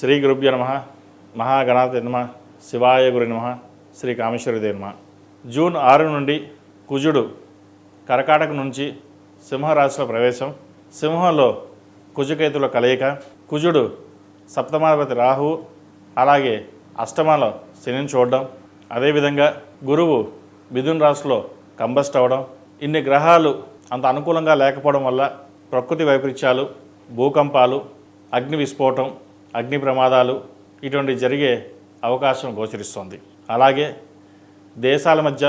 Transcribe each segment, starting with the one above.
శ్రీ గురుభ్య నమ మహాగణాధి నమ శివాయ గురి నమ శ్రీ కామేశ్వరదేవి నమ. జూన్ ఆరు నుండి కుజుడు కర్కాటక నుంచి సింహరాశిలో ప్రవేశం. సింహంలో కుజుకేతుల కలయిక. కుజుడు సప్తమాధిపతి రాహువు అలాగే అష్టమాలో శనిని చూడడం. అదేవిధంగా గురువు మిథున్ రాశిలో కంబస్ట్ అవ్వడం. ఇన్ని గ్రహాలు అంత అనుకూలంగా లేకపోవడం వల్ల ప్రకృతి వైపరీత్యాలు భూకంపాలు అగ్ని విస్ఫోటం అగ్ని ప్రమాదాలు ఇటువంటి జరిగే అవకాశం గోచరిస్తోంది. అలాగే దేశాల మధ్య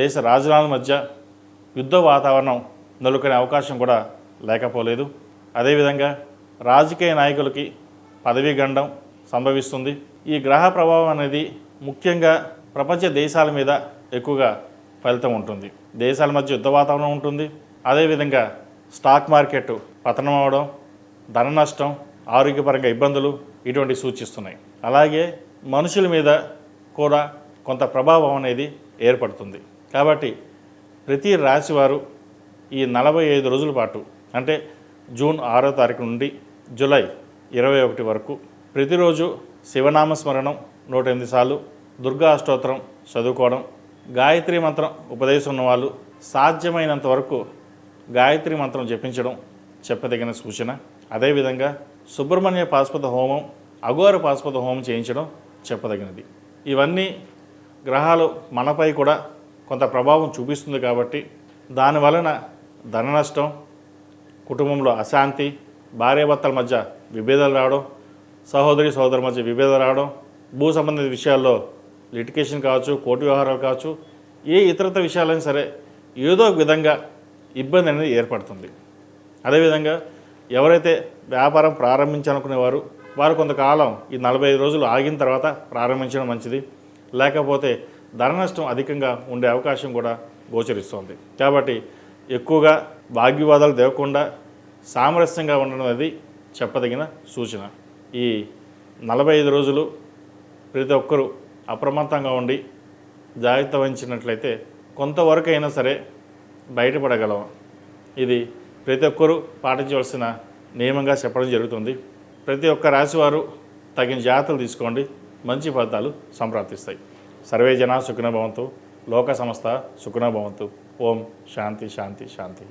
దేశ రాజధానుల మధ్య యుద్ధ వాతావరణం నెలకొనే అవకాశం కూడా లేకపోలేదు. అదేవిధంగా రాజకీయ నాయకులకి పదవీ గండం సంభవిస్తుంది. ఈ గ్రహ ప్రభావం అనేది ముఖ్యంగా ప్రపంచ దేశాల మీద ఎక్కువగా ఫలితం ఉంటుంది. దేశాల మధ్య యుద్ధ వాతావరణం ఉంటుంది. అదేవిధంగా స్టాక్ మార్కెట్ పతనం అవడం ధన నష్టం ఆరోగ్యపరంగా ఇబ్బందులు ఇటువంటి సూచిస్తున్నాయి. అలాగే మనుషుల మీద కూడా కొంత ప్రభావం అనేది ఏర్పడుతుంది. కాబట్టి ప్రతి రాశి వారు ఈ నలభై ఐదు రోజుల పాటు అంటే జూన్ ఆరో తారీఖు నుండి జూలై ఇరవై ఒకటి వరకు ప్రతిరోజు శివనామ స్మరణం నూట ఎనిమిది సార్లు దుర్గా అష్టోత్తరం చదువుకోవడం గాయత్రి మంత్రం ఉపదేశం ఉన్నవాళ్ళు సాధ్యమైనంత వరకు గాయత్రి మంత్రం జపించడం చెప్పదగిన సూచన. అదేవిధంగా సుబ్రహ్మణ్య పాశుపత హోమం అఘోర పాశుపత హోమం చేయించడం చెప్పదగినది. ఇవన్నీ గ్రహాలు మనపై కూడా కొంత ప్రభావం చూపిస్తుంది కాబట్టి దాని వలన ధన నష్టం కుటుంబంలో అశాంతి భార్యాభర్తల మధ్య విభేదాలు రావడం సహోదరి సహోదరుల మధ్య విభేదాలు రావడం భూ సంబంధిత విషయాల్లో లిటికేషన్ కావచ్చు కోర్టు వ్యవహారాలు కావచ్చు ఏ ఇతరత విషయాలైనా సరే ఏదో ఒక విధంగా ఇబ్బంది అనేది ఏర్పడుతుంది. అదేవిధంగా ఎవరైతే వ్యాపారం ప్రారంభించాలనుకునేవారు వారు కొంతకాలం ఈ నలభై ఐదు రోజులు ఆగిన తర్వాత ప్రారంభించడం మంచిది. లేకపోతే ధర నష్టం అధికంగా ఉండే అవకాశం కూడా గోచరిస్తోంది. కాబట్టి ఎక్కువగా భాగ్యవాదాలు దేవకుండా సామరస్యంగా ఉండడం అనేది చెప్పదగిన సూచన. ఈ నలభై ఐదు రోజులు ప్రతి ఒక్కరూ అప్రమత్తంగా ఉండి జాగ్రత్త వహించినట్లయితే కొంతవరకు అయినా సరే బయటపడగలం. ఇది ప్రతి ఒక్కరూ పాటించవలసిన నియమంగా చెప్పడం జరుగుతుంది. ప్రతి ఒక్క రాశివారు తగిన జాగ్రత్తలు తీసుకోండి. మంచి ఫలితాలు సంప్రాప్తిస్తాయి. సర్వే జన సుఖిన భవంతు. లోక సంస్థ సుఖిన భవంతు. ఓం శాంతి శాంతి శాంతి.